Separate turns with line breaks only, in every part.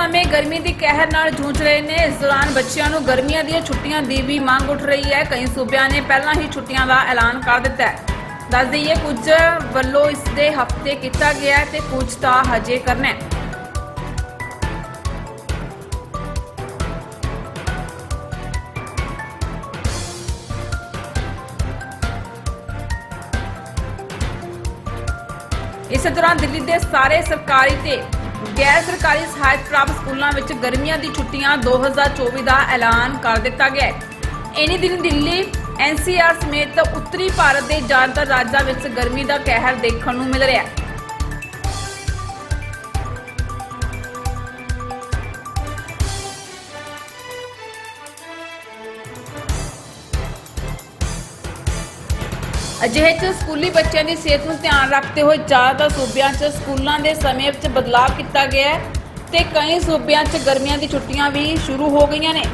ਸਮੇਂ ਗਰਮੀ ਦੀ ਕਹਿਰ ਨਾਲ ਜੂਝ ਰਹੇ ਨੇ। ਇਸ ਦੌਰਾਨ ਬੱਚਿਆਂ ਨੂੰ ਗਰਮੀਆਂ ਦੀਆਂ ਛੁੱਟੀਆਂ ਦੀ ਵੀ ਮੰਗ ਉੱਠ ਰਹੀ ਹੈ। ਕਈ ਸੂਬਿਆਂ ਨੇ ਪਹਿਲਾਂ ਹੀ ਛੁੱਟੀਆਂ ਦਾ ਐਲਾਨ ਕਰ ਦਿੱਤਾ ਹੈ। ਦੱਸ ਦਈਏ, ਕੁਝ ਵੱਲੋਂ ਇਸ ਦੇ ਹਫ਼ਤੇ ਕੀਤਾ ਗਿਆ ਹੈ ਤੇ ਕੁਝ ਤਾਂ ਹਜੇ ਕਰਨਾ ਹੈ। ਇਸੇ ਦੌਰਾਨ ਦਿੱਲੀ ਦੇ ਸਾਰੇ ਸਰਕਾਰੀ ਤੇ ਗੈਰ ਸਰਕਾਰੀ ਸਹਾਇਤਾ ਪ੍ਰਾਪਤ ਸਕੂਲਾਂ ਵਿੱਚ ਗਰਮੀਆਂ ਦੀ ਛੁੱਟੀਆਂ 2024 ਦਾ ਐਲਾਨ ਕਰ ਦਿੱਤਾ ਗਿਆ ਹੈ। ਇਨੀ ਦਿਨ ਦਿੱਲੀ ਐਨਸੀਆਰ ਸਮੇਤ ਉੱਤਰੀ ਭਾਰਤ ਦੇ ਜ਼ਿਆਦਾਤਰ ਰਾਜਾਂ ਵਿੱਚ ਗਰਮੀ ਦਾ ਕਹਿਰ ਦੇਖਣ ਨੂੰ ਮਿਲ ਰਿਹਾ ਹੈ। ਅਜਿਹੇ ਚ ਸਕੂਲੀ ਬੱਚਿਆਂ ਦੀ ਸਿਹਤ ਨੂੰ ਧਿਆਨ ਰੱਖਦੇ ਹੋਏ ਜ਼ਿਆਦਾਤਰ ਸੂਬਿਆਂ 'ਚ ਸਕੂਲਾਂ ਦੇ ਸਮੇਂ ਵਿੱਚ ਬਦਲਾਅ ਕੀਤਾ ਗਿਆ ਹੈ ਤੇ ਕਈ ਸੂਬਿਆਂ 'ਚ ਗਰਮੀਆਂ ਦੀ ਛੁੱਟੀਆਂ ਵੀ ਸ਼ੁਰੂ ਹੋ ਗਈਆਂ ਨੇ।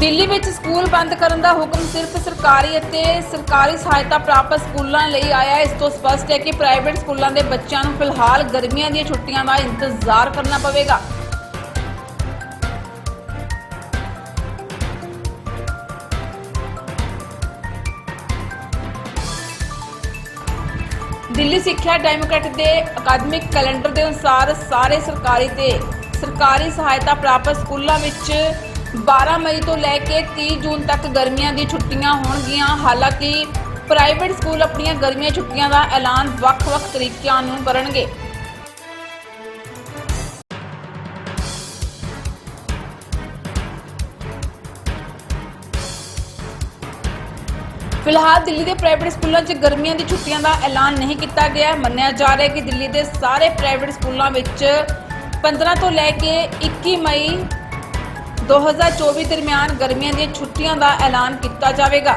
ਦਿੱਲੀ ਵਿੱਚ ਸਕੂਲ ਬੰਦ ਕਰਨ ਦਾ ਹੁਕਮ ਸਿਰਫ ਸਰਕਾਰੀ ਅਤੇ ਸਰਕਾਰੀ ਸਹਾਇਤਾ ਪ੍ਰਾਪਤ ਸਕੂਲਾਂ ਲਈ ਆਇਆ ਹੈ। ਇਸ ਤੋਂ ਸਪਸ਼ਟ ਹੈ ਕਿ ਪ੍ਰਾਈਵੇਟ ਸਕੂਲਾਂ ਦੇ ਬੱਚਿਆਂ ਨੂੰ ਫਿਲਹਾਲ ਗਰਮੀਆਂ ਦੀਆਂ ਛੁੱਟੀਆਂ ਦਾ ਇੰਤਜ਼ਾਰ ਕਰਨਾ ਪਵੇਗਾ। ਦਿੱਲੀ ਸਿੱਖਿਆ ਡੈਮੋਕ੍ਰੈਟ ਦੇ ਅਕਾਦਮਿਕ ਕੈਲੰਡਰ ਦੇ ਅਨੁਸਾਰ ਸਾਰੇ ਸਰਕਾਰੀ ਤੇ ਸਰਕਾਰੀ ਸਹਾਇਤਾ ਪ੍ਰਾਪਤ ਸਕੂਲਾਂ ਵਿੱਚ 12 ਮਈ ਤੋਂ ਲੈ ਕੇ 30 ਜੂਨ ਤੱਕ ਗਰਮੀਆਂ ਦੀ ਛੁੱਟੀਆਂ ਹੋਣਗੀਆਂ। ਹਾਲਾਂਕਿ ਪ੍ਰਾਈਵੇਟ ਸਕੂਲ ਆਪਣੀਆਂ ਗਰਮੀਆਂ ਛੁੱਟੀਆਂ ਦਾ ਐਲਾਨ ਵੱਖ-ਵੱਖ ਤਰੀਕਿਆਂ ਨੂੰ ਕਰਨਗੇ ਫਿਲਹਾਲ ਦਿੱਲੀ ਦੇ ਪ੍ਰਾਈਵੇਟ ਸਕੂਲਾਂ 'ਚ ਗਰਮੀਆਂ ਦੀ ਛੁੱਟੀਆਂ ਦਾ ਐਲਾਨ ਨਹੀਂ ਕੀਤਾ ਗਿਆ। ਮੰਨਿਆ ਜਾ ਰਿਹਾ ਹੈ ਕਿ ਦਿੱਲੀ ਦੇ ਸਾਰੇ ਪ੍ਰਾਈਵੇਟ ਸਕੂਲਾਂ ਵਿੱਚ 15 ਤੋਂ ਲੈ ਕੇ 21 ਮਈ 2024 ਦਰਮਿਆਨ ਗਰਮੀਆਂ ਦੀਆਂ ਛੁੱਟੀਆਂ ਦਾ ਐਲਾਨ ਕੀਤਾ ਜਾਵੇਗਾ।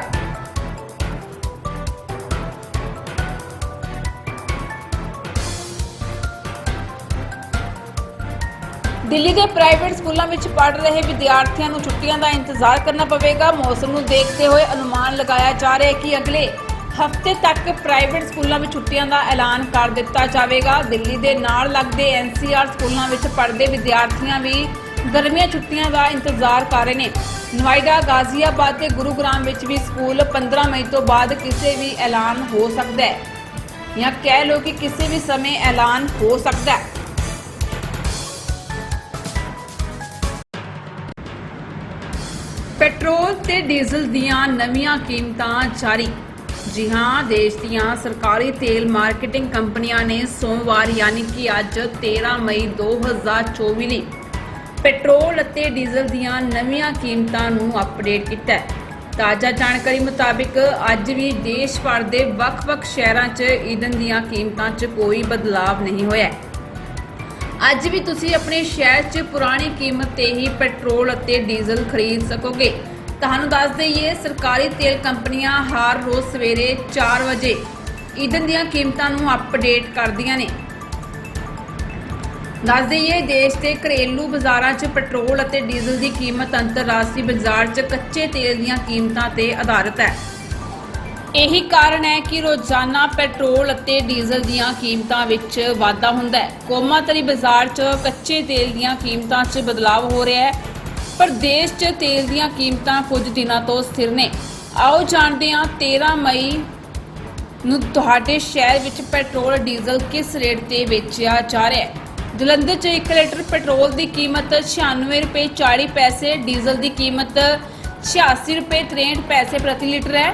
ਦਿੱਲੀ ਦੇ ਪ੍ਰਾਈਵੇਟ ਸਕੂਲਾਂ ਵਿੱਚ ਪੜ੍ਹ ਰਹੇ ਵਿਦਿਆਰਥੀਆਂ ਨੂੰ ਛੁੱਟੀਆਂ ਦਾ ਇੰਤਜ਼ਾਰ ਕਰਨਾ ਪਵੇਗਾ। ਮੌਸਮ ਨੂੰ ਦੇਖਦੇ ਹੋਏ ਅਨੁਮਾਨ ਲਗਾਇਆ ਜਾ ਰਿਹਾ ਹੈ ਕਿ ਅਗਲੇ ਹਫ਼ਤੇ ਤੱਕ ਪ੍ਰਾਈਵੇਟ ਸਕੂਲਾਂ ਵਿੱਚ ਛੁੱਟੀਆਂ ਦਾ ਐਲਾਨ ਕਰ ਦਿੱਤਾ ਜਾਵੇਗਾ। ਦਿੱਲੀ ਦੇ ਨਾਲ ਲੱਗਦੇ ਐਨਸੀਆਰ ਸਕੂਲਾਂ ਵਿੱਚ ਪੜ੍ਹਦੇ ਵਿਦਿਆਰਥੀਆਂ ਵੀ ਗਰਮੀਆਂ ਛੁੱਟੀਆਂ ਦਾ ਇੰਤਜ਼ਾਰ ਕਰ ਰਹੇ ਨੇ। ਨੋਇਡਾ ਗਾਜ਼ੀਆਬਾਦ ਤੇ ਗੁਰੂਗ੍ਰਾਮ ਵਿੱਚ ਵੀ ਸਕੂਲ 15 ਮਈ ਤੋਂ ਬਾਅਦ ਕਿਸੇ ਵੀ ਐਲਾਨ ਹੋ ਸਕਦਾ ਹੈ। ਜਾਂ ਕਹਿ ਲਓ ਕਿ ਕਿਸੇ ਵੀ ਸਮੇਂ ਐਲਾਨ ਹੋ ਸਕਦਾ ਹੈ। ਪੈਟਰੋਲ ਤੇ ਡੀਜ਼ਲ ਦੀਆਂ ਨਵੀਆਂ ਕੀਮਤਾਂ ਜਾਰੀ। ਜੀ ਹਾਂ, ਦੇਸ਼ ਦੀਆਂ ਸਰਕਾਰੀ ਤੇਲ ਮਾਰਕੀਟਿੰਗ ਕੰਪਨੀਆਂ ਨੇ ਸੋਮਵਾਰ, ਯਾਨੀ ਕਿ ਅੱਜ 13 ਮਈ 2024 ਲਈ ਪੈਟਰੋਲ ਅਤੇ ਡੀਜ਼ਲ ਦੀਆਂ ਨਵੀਆਂ ਕੀਮਤਾਂ ਨੂੰ ਅਪਡੇਟ ਕੀਤਾ ਹੈ। ਤਾਜ਼ਾ ਜਾਣਕਾਰੀ ਮੁਤਾਬਿਕ ਅੱਜ ਵੀ ਦੇਸ਼ ਭਰ ਦੇ ਵੱਖ-ਵੱਖ ਸ਼ਹਿਰਾਂ 'ਚ ਈਂਧਨ ਦੀਆਂ ਕੀਮਤਾਂ 'ਚ ਕੋਈ ਬਦਲਾਅ ਨਹੀਂ ਹੋਇਆ ਅੱਜ ਵੀ ਤੁਸੀਂ ਆਪਣੇ ਸ਼ਹਿਰ 'ਚ ਪੁਰਾਣੀ ਕੀਮਤ ਤੇ ਹੀ ਪੈਟਰੋਲ ਅਤੇ ਡੀਜ਼ਲ ਖਰੀਦ ਸਕੋਗੇ। ਤੁਹਾਨੂੰ ਦੱਸ ਦਈਏ, ਸਰਕਾਰੀ ਤੇਲ ਕੰਪਨੀਆਂ ਹਰ ਰੋਜ਼ ਸਵੇਰੇ 4 ਵਜੇ ਈਂਧਨ ਦੀਆਂ ਕੀਮਤਾਂ ਨੂੰ ਅਪਡੇਟ ਕਰਦੀਆਂ ਨੇ। ਦੱਸ ਦਈਏ, ਦੇਸ਼ ਦੇ ਘਰੇਲੂ ਬਾਜ਼ਾਰਾਂ 'ਚ ਪੈਟਰੋਲ ਅਤੇ ਡੀਜ਼ਲ ਦੀ ਕੀਮਤ ਅੰਤਰਰਾਸ਼ਟਰੀ ਬਾਜ਼ਾਰ 'ਚ ਕੱਚੇ ਤੇਲ ਦੀਆਂ ਕੀਮਤਾਂ ਤੇ ਆਧਾਰਿਤ ਹੈ। ਇਹੀ ਕਾਰਨ ਹੈ ਕਿ ਰੋਜ਼ਾਨਾ ਪੈਟਰੋਲ ਅਤੇ ਡੀਜ਼ਲ ਦੀਆਂ ਕੀਮਤਾਂ ਵਿੱਚ ਵਾਧਾ ਹੁੰਦਾ ਹੈ। ਕੋਮਾਤਰੀ ਬਾਜ਼ਾਰ 'ਚ ਕੱਚੇ ਤੇਲ ਦੀਆਂ ਕੀਮਤਾਂ 'ਚ ਬਦਲਾਅ ਹੋ ਰਿਹਾ ਹੈ, ਪਰ ਦੇਸ਼ 'ਚ ਤੇਲ ਦੀਆਂ ਕੀਮਤਾਂ ਕੁਝ ਦਿਨਾਂ ਤੋਂ ਸਥਿਰ ਨੇ। ਆਓ ਜਾਣਦੇ ਹਾਂ 13 ਮਈ ਨੂੰ ਤੁਹਾਡੇ ਸ਼ਹਿਰ ਵਿੱਚ ਪੈਟਰੋਲ, ਡੀਜ਼ਲ ਕਿਸ ਰੇਟ ਤੇ ਵੇਚਿਆ ਜਾ ਰਿਹਾ ਹੈ? ਜਲੰਧਰ 'ਚ 1 ਲੀਟਰ ਪੈਟਰੋਲ ਦੀ ਕੀਮਤ 96 ਰੁਪਏ 40 ਪੈਸੇ, ਡੀਜ਼ਲ ਦੀ ਕੀਮਤ 86 ਰੁਪਏ 63 ਪੈਸੇ ਪ੍ਰਤੀ ਲੀਟਰ ਹੈ।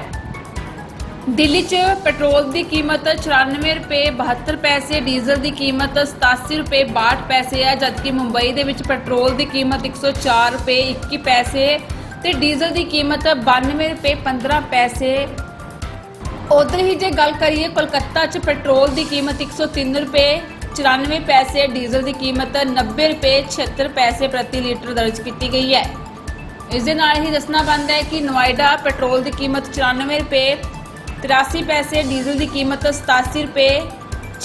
ਦਿੱਲੀ 'ਚ ਪੈਟਰੋਲ ਦੀ ਕੀਮਤ 94 ਰੁਪਏ 72 ਪੈਸੇ, ਡੀਜ਼ਲ ਦੀ ਕੀਮਤ 87 ਰੁਪਏ 62 ਪੈਸੇ ਹੈ, ਜਦਕਿ ਮੁੰਬਈ ਦੇ ਵਿੱਚ ਪੈਟਰੋਲ ਦੀ ਕੀਮਤ 104 ਰੁਪਏ 21 ਪੈਸੇ ਤੇ ਡੀਜ਼ਲ ਦੀ ਕੀਮਤ 92 ਰੁਪਏ 15 ਪੈਸੇ। ਉਧਰ ਹੀ ਜੇ ਗੱਲ ਕਰੀਏ, ਕੋਲਕਾਤਾ 'ਚ ਪੈਟਰੋਲ ਦੀ ਕੀਮਤ 103 ਰੁਪਏ 94 ਪੈਸੇ ਡੀਜ਼ਲ ਦੀ ਕੀਮਤ 90 ਰੁਪਏ 76 ਪੈਸੇ ਪ੍ਰਤੀ ਲੀਟਰ ਦਰਜ ਕੀਤੀ ਗਈ ਹੈ। ਇਸ ਦੇ ਨਾਲ ਹੀ ਦੱਸਣਾ ਬਣਦਾ ਹੈ ਕਿ ਨੋਇਡਾ ਪੈਟਰੋਲ ਦੀ ਕੀਮਤ 94 ਰੁਪਏ 83 ਪੈਸੇ ਡੀਜ਼ਲ ਦੀ ਕੀਮਤ 87 ਰੁਪਏ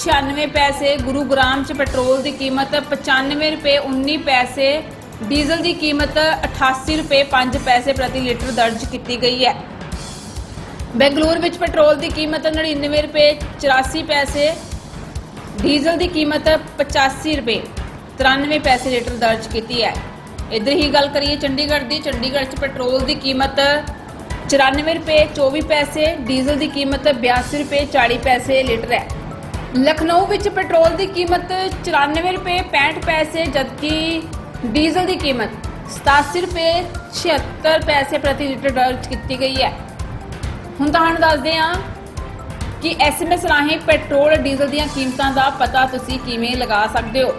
96 ਪੈਸੇ ਗੁਰੂਗ੍ਰਾਮ ਚ ਪੈਟਰੋਲ ਦੀ ਕੀਮਤ 95 ਰੁਪਏ 19 ਪੈਸੇ ਡੀਜ਼ਲ ਦੀ ਕੀਮਤ 88 ਰੁਪਏ 5 ਪੈਸੇ ਪ੍ਰਤੀ ਲੀਟਰ ਦਰਜ ਕੀਤੀ ਗਈ ਹੈ। ਬੈਂਗਲੁਰੂ ਵਿੱਚ ਪੈਟਰੋਲ ਦੀ ਕੀਮਤ 99 ਰੁਪਏ 84 ਪੈਸੇ ਡੀਜ਼ਲ ਦੀ ਕੀਮਤ 85 ਰੁਪਏ 93 ਪੈਸੇ ਲੀਟਰ ਦਰਜ ਕੀਤੀ ਹੈ। ਇੱਧਰ ਹੀ ਗੱਲ ਕਰੀਏ ਚੰਡੀਗੜ੍ਹ ਦੀ, ਚੰਡੀਗੜ੍ਹ 'ਚ ਪੈਟਰੋਲ ਦੀ ਕੀਮਤ 94 ਰੁਪਏ 24 ਪੈਸੇ, ਡੀਜ਼ਲ ਦੀ ਕੀਮਤ 82 ਰੁਪਏ 40 ਪੈਸੇ ਲੀਟਰ ਹੈ। ਲਖਨਊ ਵਿੱਚ ਪੈਟਰੋਲ ਦੀ ਕੀਮਤ 94 ਰੁਪਏ 65 ਪੈਸੇ, ਜਦਕਿ ਡੀਜ਼ਲ ਦੀ ਕੀਮਤ 87 ਰੁਪਏ 76 ਪੈਸੇ ਪ੍ਰਤੀ ਲੀਟਰ ਦਰਜ ਕੀਤੀ ਗਈ ਹੈ। ਹੁਣ ਤੁਹਾਨੂੰ ਦੱਸਦੇ ਹਾਂ ਕਿ ਐਸਐਮਐਸ ਰਾਹੀਂ ਪੈਟਰੋਲ, ਡੀਜ਼ਲ ਦੀਆਂ ਕੀਮਤਾਂ ਦਾ ਪਤਾ ਤੁਸੀਂ ਕਿਵੇਂ ਲਗਾ ਸਕਦੇ ਹੋ?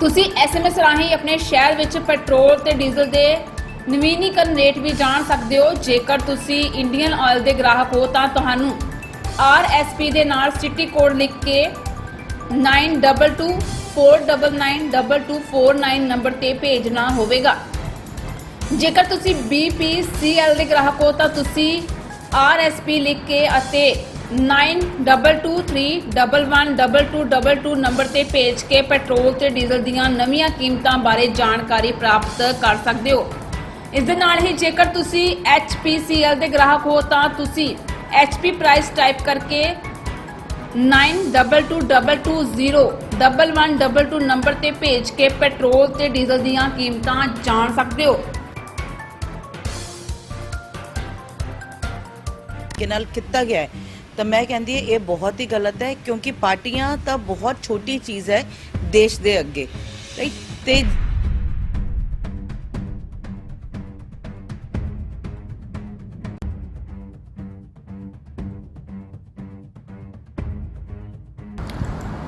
ਤੁਸੀਂ ਐਸਐਮਐਸ ਰਾਹੀਂ ਆਪਣੇ ਸ਼ਹਿਰ ਵਿੱਚ ਪੈਟਰੋਲ ਤੇ ਡੀਜ਼ਲ ਦੇ ਨਵੀਨੀਕਰਨ ਰੇਟ ਵੀ ਜਾਣ ਸਕਦੇ ਹੋ। ਜੇਕਰ ਤੁਸੀਂ ਇੰਡੀਅਨ ਆਇਲ ਦੇ ਗ੍ਰਾਹਕ ਹੋ ਤਾਂ ਤੁਹਾਨੂੰ ਆਰਐਸਪੀ ਦੇ ਨਾਲ ਸਿਟੀ ਕੋਡ ਲਿਖ ਕੇ 9224992249 ਨੰਬਰ ਤੇ ਭੇਜਣਾ ਹੋਵੇਗਾ। ਜੇਕਰ ਤੁਸੀਂ BPCL ਦੇ ਗ੍ਰਾਹਕ ਹੋ ਤਾਂ ਤੁਸੀਂ RSP ਲਿਖ ਕੇ ਅਤੇ 9223112222 ਨੰਬਰ ਤੇ ਭੇਜ ਕੇ ਪੈਟਰੋਲ ਤੇ ਡੀਜ਼ਲ ਦੀਆਂ ਨਵੀਆਂ ਕੀਮਤਾਂ ਬਾਰੇ ਜਾਣਕਾਰੀ ਪ੍ਰਾਪਤ ਕਰ ਸਕਦੇ ਹੋ। ਇਸ ਦੇ ਨਾਲ ਹੀ ਜੇਕਰ ਤੁਸੀਂ HPCL ਦੇ ਗ੍ਰਾਹਕ ਹੋ ਤਾਂ ਤੁਸੀਂ HP ਪ੍ਰਾਈਸ ਟਾਈਪ ਕਰਕੇ 9222201122 ਨੰਬਰ ਤੇ ਭੇਜ ਕੇ ਪੈਟਰੋਲ ਤੇ ਡੀਜ਼ਲ ਦੀਆਂ ਕੀਮਤਾਂ ਜਾਣ ਸਕਦੇ ਹੋ।
ਕੇ ਨਾਲ ਕੀਤਾ ਗਿਆ ਹੈ? ਤਾਂ ਮੈਂ ਕਹਿੰਦੀ ਹਾਂ, ਇਹ ਬਹੁਤ ਹੀ ਗਲਤ ਹੈ, ਕਿਉਂਕਿ ਪਾਰਟੀਆਂ ਤਾਂ ਬਹੁਤ ਛੋਟੀ ਚੀਜ਼ ਹੈ ਦੇਸ਼ ਦੇ ਅੱਗੇ ਰਾਈਟ ਤੇ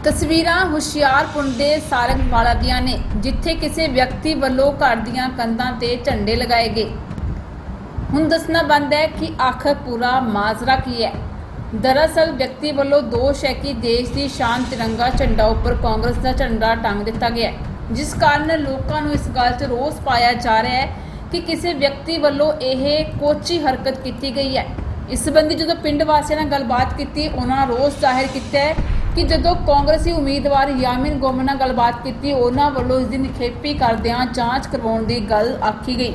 ਤਸਵੀਰਾਂ ਹੁਸ਼ਿਆਰਪੁਰ ਦੇ ਸਾਰੰਗਵਾਲਾ ਦੀਆਂ ਨੇ, ਜਿੱਥੇ ਕਿਸੇ ਵਿਅਕਤੀ ਵੱਲੋਂ ਘਰ ਦੀਆਂ ਕੰਧਾਂ ਤੇ ਝੰਡੇ ਲਗਾਏ ਗਏ। ਹੁਣ ਦੱਸਣਾ ਬੰਦ ਹੈ ਕਿ ਆਖਰ ਪੂਰਾ ਮਾਜ਼ਰਾ ਕੀ ਹੈ? ਦਰਅਸਲ ਵਿਅਕਤੀ ਵੱਲੋਂ ਦੋਸ਼ ਹੈ ਕਿ ਦੇਸ਼ ਦੀ ਸ਼ਾਨ ਤਿਰੰਗਾ ਝੰਡਾ ਉੱਪਰ ਕਾਂਗਰਸ ਦਾ ਝੰਡਾ ਟੰਗ ਦਿੱਤਾ ਗਿਆ ਹੈ, ਜਿਸ ਕਾਰਨ ਲੋਕਾਂ ਨੂੰ ਇਸ ਗੱਲ 'ਚ ਰੋਸ ਪਾਇਆ ਜਾ ਰਿਹਾ ਹੈ ਕਿ ਕਿਸੇ ਵਿਅਕਤੀ ਵੱਲੋਂ ਇਹ ਕੋਚੀ ਹਰਕਤ ਕੀਤੀ ਗਈ ਹੈ। ਇਸ ਸੰਬੰਧੀ ਜਦੋਂ ਪਿੰਡ ਵਾਸੀਆਂ ਨਾਲ ਗੱਲਬਾਤ ਕੀਤੀ, ਉਹਨਾਂ ਰੋਸ ਜ਼ਾਹਿਰ ਕੀਤਾ ਹੈ ਕਿ ਜਦੋਂ ਕਾਂਗਰਸੀ ਉਮੀਦਵਾਰ ਯਾਮਿਨ ਗੋਮਨ ਨਾਲ ਗੱਲਬਾਤ ਕੀਤੀ, ਉਹਨਾਂ ਵੱਲੋਂ ਇਸ ਦੀ ਨਿਖੇਪੀ ਕਰਦਿਆਂ ਜਾਂਚ ਕਰਵਾਉਣ ਦੀ ਗੱਲ ਆਖੀ ਗਈ।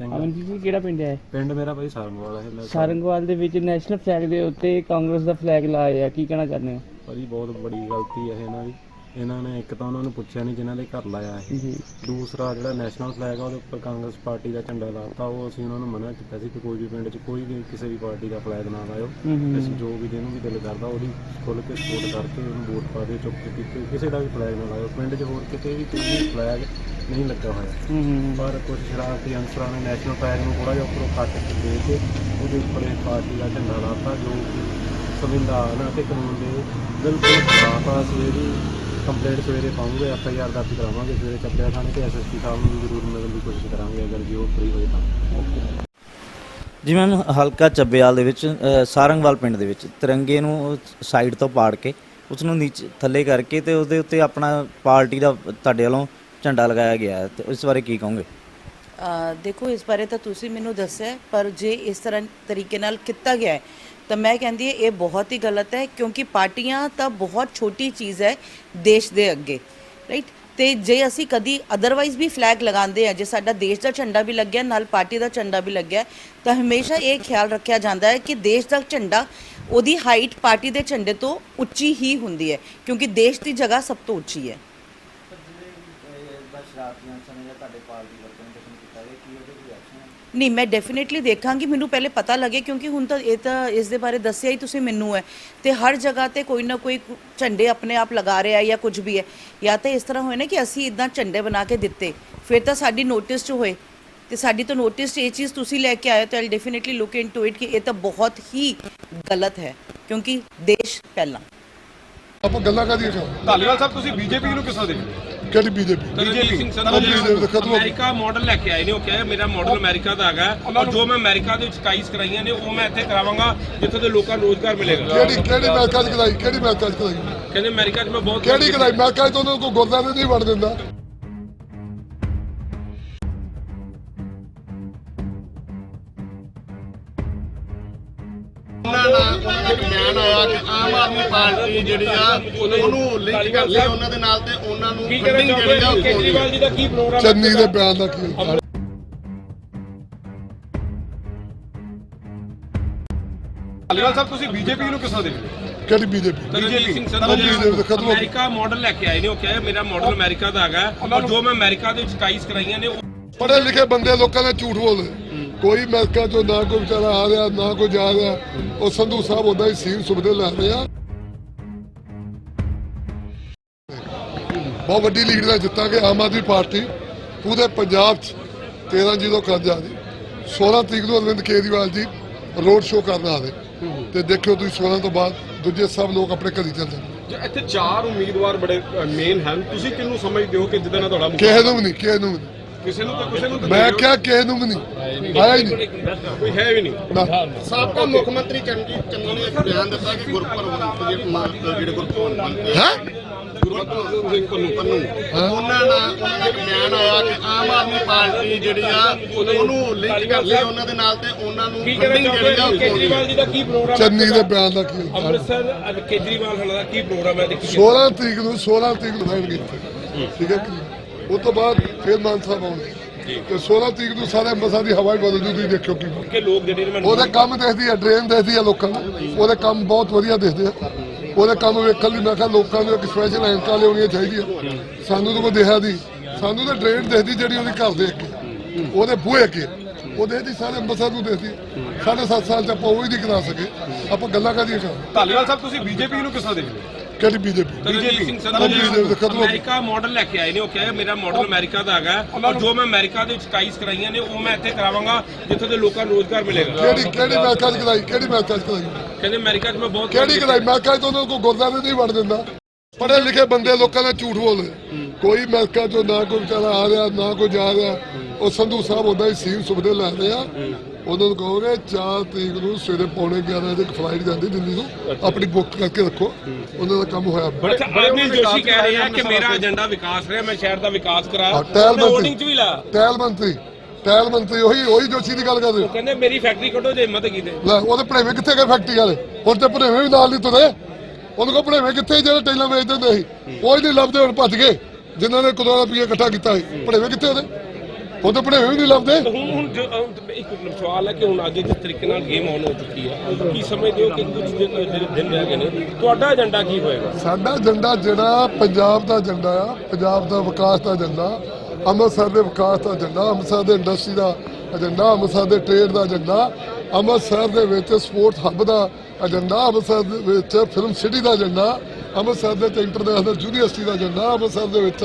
ਸਿੰਘ
ਅਮਨਜੀਤ ਜੀ ਕਿਹੜਾ ਪਿੰਡ ਹੈ?
ਪਿੰਡ ਮੇਰਾ ਭਾਈ ਸਾਰੰਗਵਾਲ ਹੈ
ਸਾਰੰਗਵਾਲ ਦੇ ਵਿੱਚ ਨੈਸ਼ਨਲ ਫਲੈਗ ਦੇ ਉੱਤੇ ਕਾਂਗਰਸ ਦਾ ਫਲੈਗ ਲਾਇਆ ਕੀ ਕਹਿਣਾ ਚਾਹੁੰਦੇ ਹੋ?
ਭਾਜੀ ਬਹੁਤ ਬੜੀ ਗਲਤੀ ਹੈ ਇਹਨਾਂ ਦੀ ਇਹਨਾਂ ਨੇ ਇੱਕ ਤਾਂ ਉਹਨਾਂ ਨੂੰ ਪੁੱਛਿਆ ਨਹੀਂ ਜਿਨ੍ਹਾਂ ਦੇ ਘਰ ਲਾਇਆ ਇਹ। ਦੂਸਰਾ ਜਿਹੜਾ ਨੈਸ਼ਨਲ ਫਲੈਗ ਆ ਉਹਦੇ ਉੱਪਰ ਕਾਂਗਰਸ ਪਾਰਟੀ ਦਾ ਝੰਡਾ ਲਾਤਾ। ਉਹ ਅਸੀਂ ਉਹਨਾਂ ਨੂੰ ਮਨਾ ਕੀਤਾ ਸੀ ਕਿ ਕੋਈ ਵੀ ਪਿੰਡ 'ਚ ਕੋਈ ਵੀ ਕਿਸੇ ਵੀ ਪਾਰਟੀ ਦਾ ਫਲੈਗ ਨਾ ਲਾਇਓ। ਅਸੀਂ ਜੋ ਵੀ ਜਿਹਨੂੰ ਵੀ ਦਿਲ ਕਰਦਾ ਉਹਦੀ ਖੁੱਲ੍ਹ ਕੇ ਸਪੋਰਟ ਕਰਕੇ ਉਹਨੂੰ ਵੋਟ ਪਾ ਦਿਓ ਚੁੱਪ ਕੀਤੀ ਕਿਸੇ ਦਾ ਵੀ ਫਲੈਗ ਨਾ ਲਾਇਓ। ਪਿੰਡ 'ਚ ਹੋਰ ਕਿਤੇ ਵੀ ਕੋਈ ਵੀ ਫਲੈਗ ਨਹੀਂ ਲੱਗਾ ਹੋਇਆ। ਪਰ ਕੁਝ ਸ਼ਰਾਰਤੀ ਅਨਸਰਾਂ ਨੇ ਨੈਸ਼ਨਲ ਫਲੈਗ ਨੂੰ ਥੋੜਾ ਜਿਹਾ ਉੱਪਰੋਂ ਕੱਟ ਕੇ ਦੇ ਕੇ ਉਹਦੇ ਉੱਪਰ ਇਹ ਪਾਰਟੀ ਦਾ ਝੰਡਾ ਲਾਤਾ ਜੋ ਕਿ ਸੰਵਿਧਾਨ ਅਤੇ ਕਾਨੂੰਨ ਦੇ ਬਿਲਕੁਲ ਖਿਲਾਫ ਆ। ਇਹਦੀ ਕੰਪਲੇਂਟ ਸਵੇਰੇ ਪਾਉਂਗੇ ਐਫ ਆਈ ਆਰ ਦਰਜ ਕਰਾਵਾਂਗੇ ਸਵੇਰੇ ਚੱਪਿਆ ਥਾਣੇ ਤੇ ਐਸਐਸਪੀ ਸਾਹਿਬ ਨੂੰ ਵੀ ਜ਼ਰੂਰ ਮਿਲਣ ਦੀ ਕੋਸ਼ਿਸ਼ ਕਰਾਂਗੇ ਅਗਰ ਜੇ ਉਹ ਫ੍ਰੀ ਹੋਏ ਤਾਂ।
ਜਿਵੇਂ ਹੁਣ ਹਲਕਾ ਚੱਬੇਵਾਲ ਦੇ ਵਿੱਚ ਅ, ਸਾਰੰਗਵਾਲ ਪਿੰਡ ਦੇ ਵਿੱਚ ਤਿਰੰਗੇ ਨੂੰ ਸਾਈਡ ਤੋਂ ਪਾੜ ਕੇ ਉਸ ਨੂੰ ਨੀਚੇ ਥੱਲੇ ਕਰਕੇ ਤੇ ਉਹਦੇ ਉੱਤੇ ਆਪਣਾ ਪਾਰਟੀ ਦਾ ਤੁਹਾਡੇ ਵੱਲੋਂ ਝੰਡਾ ਲਗਾਇਆ ਗਿਆ ਹੈ। ਤੇ ਇਸ ਬਾਰੇ ਕੀ ਕਹੋਗੇ?
ਅ, ਦੇਖੋ ਇਸ ਬਾਰੇ ਤਾਂ ਤੁਸੀਂ ਮੈਨੂੰ ਦੱਸਿਆ ਹੈ, ਪਰ ਜੇ ਇਸ ਤਰ੍ਹਾਂ ਤਰੀਕੇ ਨਾਲ ਕੀਤਾ ਗਿਆ ਹੈ ਤਾਂ ਮੈਂ ਕਹਿੰਦੀ ਹਾਂ, ਇਹ ਬਹੁਤ ਹੀ ਗਲਤ ਹੈ, ਕਿਉਂਕਿ ਪਾਰਟੀਆਂ ਤਾਂ ਬਹੁਤ ਛੋਟੀ ਚੀਜ਼ ਹੈ ਦੇਸ਼ ਦੇ ਅੱਗੇ ਰਾਈਟ ਤੇ ਜੇ ਅਸੀਂ ਕਦੀ ਅਦਰਵਾਈਜ਼ ਵੀ ਫਲੈਗ ਲਗਾਉਂਦੇ ਆ ਜੇ ਸਾਡਾ ਦੇਸ਼ ਦਾ ਝੰਡਾ ਵੀ ਲੱਗਿਆ, ਨਾਲ ਪਾਰਟੀ ਦਾ ਝੰਡਾ ਵੀ ਲੱਗਿਆ, ਤਾਂ ਹਮੇਸ਼ਾ ਇਹ ਖਿਆਲ ਰੱਖਿਆ ਜਾਂਦਾ ਹੈ ਕਿ ਦੇਸ਼ ਦਾ ਝੰਡਾ ਉਹਦੀ ਹਾਈਟ ਪਾਰਟੀ ਦੇ ਝੰਡੇ ਤੋਂ ਉੱਚੀ ਹੀ ਹੁੰਦੀ ਹੈ, ਕਿਉਂਕਿ ਦੇਸ਼ ਦੀ ਜਗ੍ਹਾ ਸਭ ਤੋਂ ਉੱਚੀ ਹੈ। ਨਹੀਂ ਮੈਂ ਡੈਫੀਨਿਟਲੀ ਦੇਖਾਂਗੀ ਮੈਨੂੰ ਪਹਿਲੇ ਪਤਾ ਲੱਗੇ ਕਿਉਂਕਿ ਹੁਣ ਤਾਂ ਇਹ ਤਾਂ ਇਸ ਦੇ ਬਾਰੇ ਦੱਸਿਆ ਹੀ ਤੁਸੀਂ ਮੈਨੂੰ ਹੈ ਤੇ ਹਰ ਜਗ੍ਹਾ ਤੇ ਕੋਈ ਨਾ ਕੋਈ ਝੰਡੇ ਆਪਣੇ ਆਪ ਲਗਾ ਰਿਹਾ ਜਾਂ ਕੁਝ ਵੀ ਹੈ। ਜਾਂ ਤਾਂ ਇਸ ਤਰ੍ਹਾਂ ਹੋਏ ਨਾ ਕਿ ਅਸੀਂ ਇਦਾਂ ਝੰਡੇ ਬਣਾ ਕੇ ਦਿੱਤੇ ਫਿਰ ਤਾਂ ਸਾਡੀ ਨੋਟਿਸ 'ਚ ਹੋਏ। ਤੇ ਸਾਡੀ ਤਾਂ ਨੋਟਿਸ 'ਚ ਇਹ ਚੀਜ਼ ਤੁਸੀਂ ਲੈ ਕੇ ਆਏ ਹੋ ਤਾਂ I definitely look into it ਕਿ ਇਹ ਤਾਂ ਬਹੁਤ ਹੀ ਗਲਤ ਹੈ ਕਿਉਂਕਿ ਦੇਸ਼ ਪਹਿਲਾਂ।
ਆਪਾਂ ਗੱਲਾਂ ਕਾਦੀਆਂ ਕਰ
ਧਾਲੀਵਾਲ ਸਾਹਿਬ ਤੁਸੀਂ ਬੀਜੇਪੀ ਨੂੰ ਕਿਸਾ ਦੇਖਦੇ ਹੋ?
ਕਿਹੜੀ ਬੀਜੇਪੀ ਗਈ।
ਅਮਰੀਕਾ ਮਾਡਲ ਲੈ ਕੇ ਆਏ ਨੇ ਉਹ ਕਹੇ ਮੇਰਾ ਮਾਡਲ ਅਮਰੀਕਾ ਦਾ ਹੈਗਾ ਔਰ ਜੋ ਮੈਂ ਅਮਰੀਕਾ ਦੇ ਵਿੱਚ ਕਾਈਸ ਕਰਾਈਆਂ ਨੇ ਉਹ ਮੈਂ ਇੱਥੇ ਕਰਾਵਾਂਗਾ ਜਿੱਥੋਂ ਦੇ ਲੋਕਾਂ ਨੂੰ ਰੋਜ਼ਗਾਰ ਮਿਲੇਗਾ
ਕਿਹੜੀ ਕਿਹੜੀ ਮੈਚਾਂ 'ਚ ਕਰਾਈ ਕਿਹੜੀ ਮੈਚਾਂ 'ਚ ਕਰਾਈ
ਕਹਿੰਦੇ ਅਮਰੀਕਾ 'ਚ ਮੈਂ ਬਹੁਤ
ਕਿਹੜੀ ਕਰਾਈ ਮੈਚਾਂ 'ਚ ਤਾਂ ਉਹਨਾਂ ਨੂੰ ਕੋਈ ਗੁਰਦਾਰੇ ਨਹੀਂ ਵੜ ਦਿੰਦਾ
ਉਹਨਾਂ ਦਾ ਉਹਨਾਂ ਦਾ ਆਦਮੀ ਪਾਰਟੀ ਜਿਹੜੀ ਆ ਉਹਨੂੰ ਲਿੰਕ ਕਰ ਲਿਆ ਉਹਨਾਂ ਦੇ ਨਾਲ ਤੇ ਉਹਨਾਂ ਨੂੰ ਫੰਡਿੰਗ ਜਿਹੜੀ ਆ ਉਹ
ਕੇਜਰੀਵਾਲ ਜੀ ਦਾ ਕੀ ਪ੍ਰੋਗਰਾਮ
ਚੰਨੀ ਦੇ ਬਿਆਨ ਦਾ ਕੀ
ਧਾਲੀਵਾਲ ਸਾਹਿਬ ਤੁਸੀਂ ਬੀਜੇਪੀ ਨੂੰ ਕਿਸਾ ਦੇਖਦੇ
ਕਿਹੜੀ ਬੀਜੇਪੀ?
ਬੀਜੇਪੀ। ਸਿੰਘ
ਹੋ ਗਈ।
ਅਮਰੀਕਾ ਮਾਡਲ ਲੈ ਕੇ ਆਏ ਨੇ ਉਹ ਕਹੇ ਮੇਰਾ ਮਾਡਲ ਅਮਰੀਕਾ ਦਾ ਹੈਗਾ। ਔਰ ਜੋ ਮੈਂ ਅਮਰੀਕਾ ਦੇ ਵਿੱਚ ਕਾਈਸ ਕਰਾਈਆਂ ਨੇ ਉਹ
ਪੜ੍ਹੇ ਲਿਖੇ ਬੰਦੇ ਲੋਕਾਂ ਨੇ ਝੂਠ ਬੋਲਦੇ। ਕੋਈ ਅਮਰੀਕਾ 'ਚੋਂ ਨਾ ਕੋਈ ਵਿਚਾਰਾ ਆ ਰਿਹਾ ਨਾ ਕੋਈ ਜਾ ਰਿਹਾ। ਉਹ ਸੰਧੂ ਸਾਹਿਬ ਉਹਦਾ ਹੀ ਸੀਨ ਸੁਭਦੇ ਲੈ ਰਹੇ ਆ। ਬਹੁਤ ਵੱਡੀ ਲੀਡ ਨਾਲ ਜਿੱਤਾਂਗੇ ਆਮ ਆਦਮੀ ਪਾਰਟੀ ਪੂਰੇ ਪੰਜਾਬ 'ਚ 13 ਜ਼ੀਰੋ ਕਰ ਜਾ। ਰਹੀ 16 ਤਰੀਕ ਨੂੰ ਅਰਵਿੰਦ ਕੇਜਰੀਵਾਲ ਜੀ ਰੋਡ ਸ਼ੋਅ ਕਰਨ ਆ ਰਹੇ। ਤੇ ਦੇਖਿਓ ਤੁਸੀਂ 16 ਤੋਂ ਬਾਅਦ ਦੂਜੇ ਸਭ ਲੋਕ ਆਪਣੇ ਘਰੀ ਚੱਲ ਜਾਣਗੇ
ਇੱਥੇ ਚਾਰ ਉਮੀਦਵਾਰ ਬੜੇ ਮੇਨ ਹਨ ਤੁਸੀਂ ਕਿਹਨੂੰ ਸਮਝਦੇ ਹੋ ਕਿ ਨਾਲ ਤੁਹਾਡਾ
ਕਿਸੇ ਨੂੰ ਵੀ ਨਹੀਂ ਕਿਸੇ ਨੂੰ ਵੀ
ਕਿਸੇ ਨੂੰ ਤਾਂ ਕਿਸੇ ਨੂੰ
ਮੈਂ ਕਿਹਾ ਕਿਸੇ ਨੂੰ ਵੀ ਨਹੀਂ। ਆਇਆ ਹੀ ਨਹੀਂ।
ਕੋਈ ਹੈ ਵੀ ਨਹੀਂ।
ਨਾ।
ਸਾਬਕਾ ਮੁੱਖ ਮੰਤਰੀ ਚੰਗੀ ਚੰਨੀ ਨੇ ਇੱਕ ਬਿਆਨ ਦਿੱਤਾ ਕਿ ਗੁਰਪੁਰਬ ਜਿਹੜੇ ਮੰਨਦੇ ਆ।
ਹੈ?
ਗੁਰਪੁਰਬ ਸਿੰਘ ਪੰਨੂ ਪੰਨੂ ਉਹਨਾਂ ਦਾ ਉਹਨਾਂ ਦਾ ਇੱਕ ਬਿਆਨ ਆਇਆ ਕਿ ਆਮ ਆਦਮੀ ਪਾਰਟੀ ਜਿਹੜੀ ਆ ਉਹਨੂੰ ਲਿੰਕ ਕਰ ਲਿਆ ਉਹਨਾਂ ਦੇ ਨਾਲ ਤੇ ਉਹਨਾਂ ਨੂੰ
ਕੀ ਕਹਿਣਾ
ਫੰਡਿੰਗ ਜਿਹੜੀ ਆ ਉਹ
ਚਾਹੁੰਦੇ
ਖੋਣੀ
ਕੇਜਰੀਵਾਲ ਜੀ ਦਾ ਕੀ ਪ੍ਰੋਗਰਾਮ
ਚੰਨੀ ਦੇ ਬਿਆਨ ਦਾ ਕੀ
ਅੰਮ੍ਰਿਤਸਰ ਅੱਜ ਕੇਜਰੀਵਾਲ ਹਣਾ ਦਾ ਕੀ ਪ੍ਰੋਗਰਾਮ ਹੈ? ਤੇ ਕੀ
16 ਤਰੀਕ ਨੂੰ 16 ਤਰੀਕ ਨੂੰ ਇੱਥੇ ਠੀਕ ਹੈ? ਉਸ ਤੋਂ ਬਾਅਦ ਫਿਰ ਮਾਨ ਸਾਹਿਬ ਆਉਣਗੇ। ਤੇ 16 ਤਰੀਕ ਨੂੰ ਸਾਰੇ ਅੰਮ੍ਰਿਤਸਰ ਦੀ ਹਵਾ ਹੀ ਬਦਲ ਜੂ ਤੁਸੀਂ ਦੇਖਿਓ ਕੀ ਬਣੂ।
ਕਿ ਲੋਕ ਜਿਹੜੇ ਨੇ ਮੈਨੂੰ
ਉਹਦੇ ਕੰਮ ਦੇਖਦੀ ਆ ਡਰੇਨ ਦੇਖਦੀ ਆ ਲੋਕਾਂ ਨੂੰ। ਉਹਦੇ ਕੰਮ ਬਹੁਤ ਵਧੀਆ ਦੇਖਦੇ ਆ। ਉਹਦੇ ਕੰਮ ਵੇਖਣ ਲਈ ਮੈਂ ਕਿਹਾ ਲੋਕਾਂ ਨੂੰ ਇੱਕ ਸਪੈਸ਼ਲ ਐਂਕਾਂ ਲਿਆਉਣੀਆਂ ਚਾਹੀਦੀਆਂ। ਸਾਨੂੰ ਤਾਂ ਕੋਈ ਦੇਖਿਆ ਨਹੀਂ। ਸਾਨੂੰ ਤਾਂ ਡਰੇਨ ਦੇਖਦੀ ਜਿਹੜੀ ਉਹਦੇ ਘਰ ਦੇ ਅੱਗੇ ਉਹਦੇ ਬੂਹੇ ਅੱਗੇ। ਉਹਦੇ ਦੀ ਸਾਰੇ ਅੰਮ੍ਰਿਤਸਰ ਨੂੰ ਦੇਖਦੀ। ਸਾਢੇ ਸੱਤ ਸਾਲ ਚ ਆਪਾਂ ਉਹ ਹੀ ਨਹੀਂ ਕਰਾ ਸਕੇ। ਆਪਾਂ ਗੱਲਾਂ ਕਾਦੀਆਂ ਕਰ
ਧਾਲੀਵਾਲ ਸਾਹਿਬ, ਤੁਸੀਂ ਬੀਜੇਪੀ ਨੂੰ ਕਿਸਾ ਦੇਖਦੇ
ਕਿਹੜੀ ਬੀਜੇਪੀ
ਬੀਜੇਪੀ ਸਿੰਘ
ਹੋ ਗਈ।
ਅਮਰੀਕਾ ਮਾਡਲ ਲੈ ਕੇ ਆਏ ਨੇ ਉਹ ਕਹੇ ਮੇਰਾ ਮਾਡਲ ਅਮਰੀਕਾ ਦਾ ਹੈਗਾ। ਔਰ ਜੋ ਮੈਂ ਅਮਰੀਕਾ ਦੇ ਵਿੱਚ ਕਾਈਸ ਕਰਾਈਆਂ ਨੇ ਉਹ ਮੈਂ ਇੱਥੇ ਕਰਾਵਾਂਗਾ ਜਿੱਥੋਂ ਦੇ ਲੋਕਾਂ ਨੂੰ ਰੋਜ਼ਗਾਰ ਮਿਲੇਗਾ।
ਕਿਹੜੀ ਕਿਹੜੀ 'ਚ ਕਰਾਈ? ਕਿਹੜੀ 'ਚ ਕਰਾਈ?
ਕਹਿੰਦੇ ਅਮਰੀਕਾ 'ਚ ਮੈਂ ਬਹੁਤ
ਕਿਹੜੀ ਕਰਾਈ? 'ਚ ਤਾਂ ਉਹਨਾਂ ਨੂੰ ਗੁਰਦਾਰੇ ਨਹੀਂ ਵੜ ਦਿੰਦਾ। ਪੜ੍ਹੇ ਲਿਖੇ ਬੰਦੇ ਲੋਕਾਂ ਨੇ ਝੂਠ ਬੋਲਦੇ। ਕੋਈ ਅਮਰੀਕਾ 'ਚੋਂ ਨਾ ਕੋਈ ਵਿਚਾਰਾ ਆ ਰਿਹਾ ਨਾ ਕੋਈ ਜਾ ਰਿਹਾ। ਉਹ ਸੰਧੂ ਸਾਹਿਬ ਉਹਦਾ ਹੀ ਸੀਨ ਸੁਭਦੇ ਲੈ ਰਹੇ ਆ। ਉਹਨਾਂ ਨੂੰ ਕਹੋਗੇ 4 ਤਰੀਕ ਨੂੰ ਸਵੇਰੇ ਪੌਣੇ 11 ਵਜੇ ਇੱਕ ਫਲਾਈਟ ਜਾਂਦੀ ਦਿੱਲੀ ਤੋਂ। ਆਪਣੀ ਬੁੱਕ ਕਰਕੇ ਰੱਖੋ। ਉਹਨਾਂ ਦਾ ਕੰਮ ਹੋਇਆ।
ਅੱਛਾ ਅਰਵਿੰਦ ਜੋਸ਼ੀ ਕਹਿ ਰਹੇ ਆ ਕਿ ਮੇਰਾ ਏਜੰਡਾ ਵਿਕਾਸ ਰਿਹਾ ਮੈਂ ਸ਼ਹਿਰ ਦਾ ਵਿਕਾਸ ਕਰਾ
ਹਾਂ, ਟਹਿਲ
ਉਹਨੇ
ਮੰਤਰੀ।
'ਚ ਵੀ ਲਾ।
ਟੈਲ ਮੰਤਰੀ। ਟੈਲ ਮੰਤਰੀ ਉਹੀ ਉਹੀ ਜੋਸ਼ੀ ਦੀ ਗੱਲ ਕਰ ਰਹੇ ਹੋ।
ਕਹਿੰਦੇ ਮੇਰੀ ਫੈਕਟਰੀ ਕੱਢੋ ਜੇ ਹਿੰਮਤ ਕੀਤੀ
ਲੈ ਉਹਦੇ ਭਣੇਵੇਂ ਕਿੱਥੇ ਗਏ ਫੈਕਟਰੀ ਵਾਲੇ? ਹੁਣ ਤੇ ਭਣੇਵੇਂ ਵੀ ਨਾਲ ਨਹੀਂ ਤੁਰੇ ਉਹਨੂੰ ਕੋ ਭਣੇਵੇਂ ਕਿੱਥੇ ਜਿਹੜੇ ਟੈਲਾਂ ਵੇਚਦੇ ਹੁੰਦੇ ਸੀ? ਉਹ ਹੀ ਨਹੀਂ ਲੱਭਦੇ ਹੁਣ ਭੱਜ ਗਏ। ਜਿਨ੍ਹਾਂ ਨੇ ਕਰੋੜਾਂ ਰੁਪਏ ਇਕੱਠਾ ਕੀਤਾ ਸੀ। ਭਣੇਵੇਂ ਕਿੱਥੇ ਉਹਦੇ? ਹੁਣ ਤੇ ਭਣੇਵੇਂ ਵੀ ਨਹੀਂ ਲੱਭਦੇ
ਹੁਣ ਹੁਣ ਜੋ- ਹੁਣ ਇੱਕ ਸਵਾਲ ਹੈ ਕਿ ਹੁਣ ਅੱਜ ਜਿਸ ਤਰੀਕੇ ਨਾਲ ਗੇਮ ਆਨ ਹੋ ਚੁੱਕੀ ਹੈ ਕੀ ਸਮਝਦੇ ਹੋ ਕਿ ਕੁਝ ਦਿਨ ਜਿਹੜੇ ਦਿਨ ਰਹਿ ਗਏ ਨੇ? ਤੁਹਾਡਾ ਏਜੰਡਾ ਕੀ ਹੋਏਗਾ?
ਸਾਡਾ ਏਜੰਡਾ ਜਿਹੜਾ ਪੰਜਾਬ ਦਾ ਏਜੰਡਾ ਆ ਪੰਜਾਬ ਦਾ ਵਿਕਾਸ ਦਾ ਏਜੰਡਾ ਅੰਮ੍ਰਿਤਸਰ ਦੇ ਵਿਕਾਸ ਦਾ ਏਜੰਡਾ ਅੰਮ੍ਰਿਤਸਰ ਦੇ ਇੰਡਸਟਰੀ ਦਾ ਏਜੰਡਾ ਅੰਮ੍ਰਿਤਸਰ ਦੇ ਟ੍ਰੇਡ ਦਾ ਏਜੰਡਾ ਅੰਮ੍ਰਿਤਸਰ ਦੇ ਵਿੱਚ ਸਪੋਰਟ ਹੱਬ ਦਾ ਏਜੰਡਾ ਅੰਮ੍ਰਿਤਸਰ ਦੇ ਵਿੱਚ ਫਿਲਮ ਸਿਟੀ ਦਾ ਏਜੰਡਾ ਅੰਮ੍ਰਿਤਸਰ ਦੇ ਵਿੱਚ ਇੰਟਰਨੈਸ਼ਨਲ ਯੂਨੀਵਰਸਿਟੀ ਦਾ ਏਜੰਡਾ ਅੰਮ੍ਰਿਤਸਰ ਦੇ ਵਿੱਚ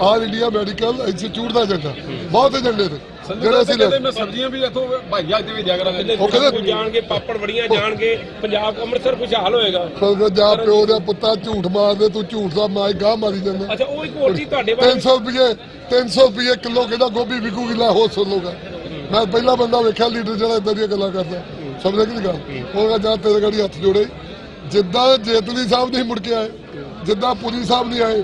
ਆਲ ਇੰਡੀਆ ਮੈਡੀਕਲ ਇੰਸਟੀਚਿਊਟ ਦਾ ਏਜੰਡਾ। ਬਹੁਤ ਏਜੰਡੇ ਨੇ। ਜਿਹੜੇ ਅਸੀਂ ਲੈ
ਮੈਂ ਸਬਜ਼ੀਆਂ ਵੀ ਇੱਥੋਂ ਭਾਈਆ ਤੇ ਵੀ ਜਾ ਕਰਾਂਗੇ।
ਉਹ ਕਹਿੰਦੇ-
ਜਾਣਗੇ ਪਾਪੜ ਵੜੀਆਂ ਜਾਣਗੇ ਪੰਜਾਬ ਅੰਮ੍ਰਿਤਸਰ ਖੁਸ਼ਹਾਲ ਹੋਏਗਾ।
ਜਾ ਪਿਓ ਦਾ ਪੁੱਤਾ ਝੂਠ ਮਾਰਦੇ ਤੂੰ ਝੂਠ ਦਾ ਮਾਈ ਗਾਹ ਮਾਰੀ ਜਾਂਦਾ।
ਅੱਛਾ ਉਹ ਇੱਕ ਹੋਰ ਚੀਜ਼ ਤੁਹਾਡੇ ਬਾਰੇ
300 ਰੁਪਏ 300 ਰੁਪਏ ਕਿਲੋ ਕਹਿੰਦਾ ਗੋਭੀ ਵਿਕੂਗੀ? ਲੈ ਹੋ ਸੁਣ ਲੋਗਾ ਮੈਂ ਪਹਿਲਾ ਬੰਦਾ ਵੇਖਿਆ ਲੀਡਰ ਜਿਹੜਾ ਇਦਾਂ ਦੀਆਂ ਗੱਲਾਂ ਕਰਦਾ। ਸਮਝਦੇ ਕਿ ਗੱਲ? ਉਹ ਕਹਿੰਦਾ ਜਾ ਤੇਰੇ ਗਾੜੀ ਹੱਥ ਜੋੜੇ। ਜਿੱਦਾਂ ਜੇਤਲੀ ਸਾਹਿਬ ਨਹੀਂ ਮੁੜ ਕੇ ਆਏ। ਜਿੱਦਾਂ ਪੁਰੀ ਸਾਹਿਬ ਨਹੀਂ ਆਏ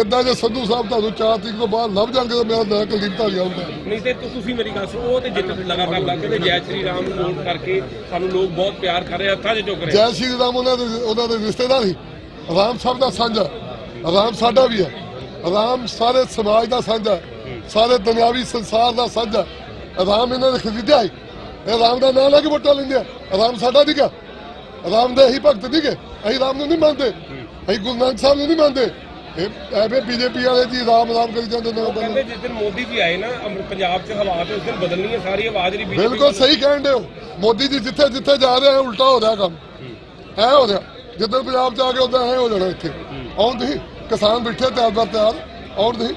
ਇਦਾਂ ਜੇ ਸੰਧੂ ਸਾਹਿਬ ਤੁਹਾਨੂੰ ਚਾਰ ਤਰੀਕ ਤੋਂ ਬਾਅਦ ਲੱਭ ਜਾਣਗੇ ਤਾਂ ਮੇਰਾ ਨਾਂ ਕੁਲਦੀਪ ਹੁੰਦਾ
ਨਹੀਂ ਤੇ ਤੁ- ਤੁਸੀਂ ਮੇਰੀ ਗੱਲ ਸੁਣੋ ਉਹ ਤੇ ਜਿੱਤ ਲਗਾਤਾਰ ਲੱਗ ਕਹਿੰਦੇ ਜੈ ਸ਼੍ਰੀ ਰਾਮ ਨੂੰ ਵੋਟ ਕਰਕੇ ਸਾਨੂੰ ਲੋਕ ਬਹੁਤ ਪਿਆਰ ਕਰ ਰਹੇ ਆ, ਹੱਥਾਂ 'ਚ ਚੁੱਕ ਰਹੇ ਆ।
ਜੈ ਸ਼੍ਰੀ ਰਾਮ ਉਹਨਾਂ ਦੇ ਉਹਨਾਂ ਦੇ ਰਿਸ਼ਤੇਦਾਰ ਸੀ ਰਾਮ ਸਭ ਦਾ ਸਾਂਝਾ ਰਾਮ ਸਾਡਾ ਵੀ ਹੈ। ਰਾਮ ਸਾਰੇ ਸਮਾਜ ਦਾ ਸਾਂਝਾ ਸਾਰੇ ਦੁਨਿਆਵੀ ਸੰਸਾਰ ਦਾ ਸਾਂਝਾ ਰਾਮ ਇਹਨਾਂ ਨੇ ਖਰੀਦਿਆ ਹੈ। ਇਹ ਰਾਮ ਦਾ ਨਾਮ ਲੈ ਕੇ ਵੋਟਾਂ ਲੈਂਦੇ ਆ। ਰਾਮ ਸਾਡਾ ਨਹੀਂਗਾ ਰਾਮ ਦੇ ਹੀ ਭਗਤ ਨਹੀਂਗੇ ਅਸੀਂ ਰਾਮ ਨੂੰ ਨਹੀਂ ਮੰਨਦੇ। ਅਸੀਂ ਗੁਰੂ ਨਾਨਕ ਸਾਹਿਬ ਨੂੰ ਨਹੀਂ ਮੰਨਦੇ। ਇਹ ਐਵੇਂ ਬੀਜੇਪੀ ਵਾਲੇ ਜੀ ਰਾਮ ਰਾਮ ਕਰੀ ਜਾਂਦੇ ਨੇ
ਕਹਿੰਦੇ ਜਿਸ ਦਿਨ ਮੋਦੀ ਜੀ ਆਏ ਨਾ ਅੰਮ੍ਰਿਤ ਪੰਜਾਬ 'ਚ ਹਵਾ ਤੇ ਉਸ ਦਿਨ ਬਦਲਣੀ ਹੈ ਸਾਰੀ ਆਵਾਜ਼ ਦੀ BJP
ਬਿਲਕੁਲ ਸਹੀ ਕਹਿਣ ਹੋ। ਮੋਦੀ ਜੀ ਜਿੱਥੇ ਜਿੱਥੇ ਜਾ ਰਹੇ ਆ ਉਲਟਾ ਹੋ ਰਿਹਾ ਕੰਮ। ਐ ਹੋ ਰਿਹਾ। ਜਿੱਦਾਂ ਪੰਜਾਬ ਚ ਆ ਕੇ ਉਦਾਂ ਐ ਹੋ ਜਾਣਾ ਇੱਥੇ। ਆਉਣ ਤੁਸੀਂ ਕਿਸਾਨ ਬੈਠੇ ਤਿਆਰ ਬਰ ਤਿਆਰ ਆਉਣ ਤੁਸੀਂ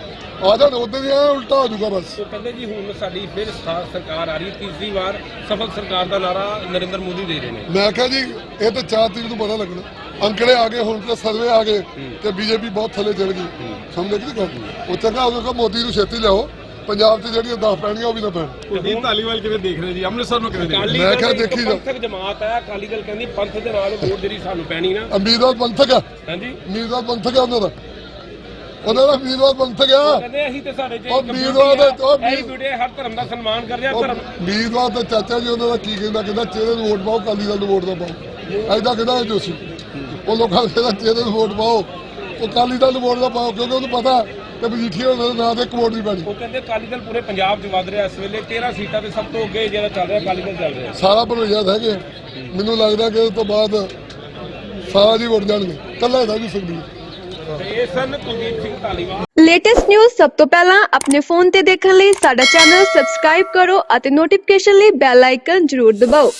ਆ ਜਾਣ ਉਦਾਂ ਹੀ ਐ ਉਲਟਾ ਹੋ ਜਾਊਗਾ ਬਸ।
ਉਹ ਕਹਿੰਦੇ ਜੀ ਹੁਣ ਸਾਡੀ ਫਿਰ ਸਥਾ- ਸਰਕਾਰ ਆ ਰਹੀ ਹੈ ਤੀਸਰੀ ਵਾਰ ਸਫਲ ਸਰਕਾਰ ਦਾ ਨਾਰਾ ਨਰਿੰਦਰ ਮੋਦੀ ਦੇ ਰਹੇ ਨੇ।
ਮੈਂ ਕਿਹਾ ਜੀ ਇਹ ਤਾਂ ਚਾਰ ਤਰੀਕ ਨੂੰ ਪਤਾ ਲੱਗਣਾ। ਅੰਕੜੇ ਆ ਗਏ ਹੁਣ ਤੇ ਸਰਵੇ ਆ ਗਏ ਤੇ ਬੀਜੇਪੀ ਬਹੁਤ ਥੱਲੇ ਚੜ ਗਈ। ਸਮਝਦੇ ਕਿ ਗੱਲ? ਉੱਥੇ ਕਹਾ ਉਹਨੂੰ ਕਹੋ ਮੋਦੀ ਨੂੰ ਛੇਤੀ ਲਿਆਓ। ਪੰਜਾਬ 'ਚ ਜਿਹੜੀਆਂ 10 ਪੈਣਗੀਆਂ ਉਹ ਵੀ ਨਾ ਪੈਣ।
ਕੁਲਦੀਪ ਧਾਲੀਵਾਲ ਕਿਵੇਂ ਦੇਖ ਰਹੇ ਜੀ? ਅੰਮ੍ਰਿਤਸਰ ਨੂੰ ਕਿਵੇਂ ਦੇਖ
ਮੈਂ ਕਿਹਾ ਦੇਖੀ ਜਾ-
ਪੰਥਕ ਜਮਾਤ ਹੈ ਅਕਾਲੀ ਦਲ ਕਹਿੰਦੀ ਪੰਥ ਦੇ ਨਾਲ ਵੋਟ ਜਿਹੜੀ ਸਾਨੂੰ ਪੈਣੀ ਨਾ।
ਉਮੀਦਵਾਰ ਪੰਥਕ ਆ
ਹਾਂਜੀ।
ਉਮੀਦਵਾਰ ਪੰਥਕ ਆ ਉਹਨਾਂ ਦਾ। ਉਹਨਾਂ ਦਾ ਉਮੀਦਵਾਰ ਪੰਥਕ ਆ
ਕਹਿੰਦੇ ਅਸੀਂ ਤੇ ਸਾਡੇ ਚ
ਉਹ ਵੀਰਵਾਦ ਹੈ, ਉਹ
ਵੀਡੀਓ ਹਰ ਧਰਮ ਦਾ ਸਨਮਾਨ ਕਰਦੇ ਆ
ਉਹ
ਧਰਮ
ਉਮੀਦਵਾਰ ਤਾਂ ਚਾਚਾ ਜੀ ਉਹਨਾਂ ਦਾ ਕੀ ਕਹਿੰਦਾ? ਕਹਿੰਦਾ ਚਿਹਰੇ ਨੂੰ ਵੋਟ ਪਾਓ ਕਾਲੀ ਦਲ ਨੂੰ ਵੋਟ ਨਾ ਪਾਓ। ਐਦਾਂ ਕਹਿੰਦਾ ਜੋਸ਼ੀ ਉਹ ਲੋਕਾਂ ਨੂੰ ਕਹਿੰਦਾ ਚਿਹਰੇ ਨੂੰ ਵੋਟ ਪਾਓ। ਉਹ ਕਾਲੀ ਦਲ ਨੂੰ ਵੋਟ ਨਾ ਪਾਓ ਕਿਉਂਕਿ ਉਹਨੂੰ ਪਤਾ ਕਿ ਮਜੀਠੀਆ ਉਹਨਾਂ ਦੇ ਨਾਂ ਤੇ ਇੱਕ ਵੋਟ ਨਹੀਂ ਪੈਣੀ।
ਉਹ ਕਹਿੰਦੇ ਅਕਾਲੀ ਦਲ ਪੂਰੇ ਪੰਜਾਬ 'ਚ ਵੱਧ ਰਿਹਾ ਇਸ ਵੇਲੇ। 13 ਸੀਟਾਂ ਤੇ ਸਭ ਤੋਂ ਅੱਗੇ ਜਿਹੜਾ ਚੱਲ ਰਿਹਾ ਅਕਾਲੀ ਦਲ ਚੱਲ ਰਿਹਾ।
ਸਾਰਾ ਭਰੋਜਾ ਹੈਗੇ। ਮੈਨੂੰ ਲੱਗਦਾ ਕਿ ਉਸ ਤੋਂ ਬਾਅਦ ਸਾਰਾ ਜੀ ਵੋਟ ਜਾਣਗੇ। ਕੱਲਾ ਇਹਦਾ ਵੀ ਸੁਖਬੀਰ।
ਤੇ ਇਹ ਸਨ ਕੁਲਦੀਪ ਸਿੰਘ ਧਾਲੀਵਾਲ।
ਲੇਟੈਸਟ ਨਿਊਜ਼ ਸਭ ਤੋਂ ਪਹਿਲਾਂ ਆਪਣੇ ਫੋਨ ਤੇ ਦੇਖਣ ਲਈ ਸਾਡਾ ਚੈਨਲ ਸਬਸਕ੍ਰਾਈਬ ਕਰੋ ਅਤੇ ਨੋਟੀਫਿਕੇਸ਼ਨ ਲਈ ਬੈਲ ਆਈਕਨ ਜ਼ਰੂਰ ਦਬਾਓ।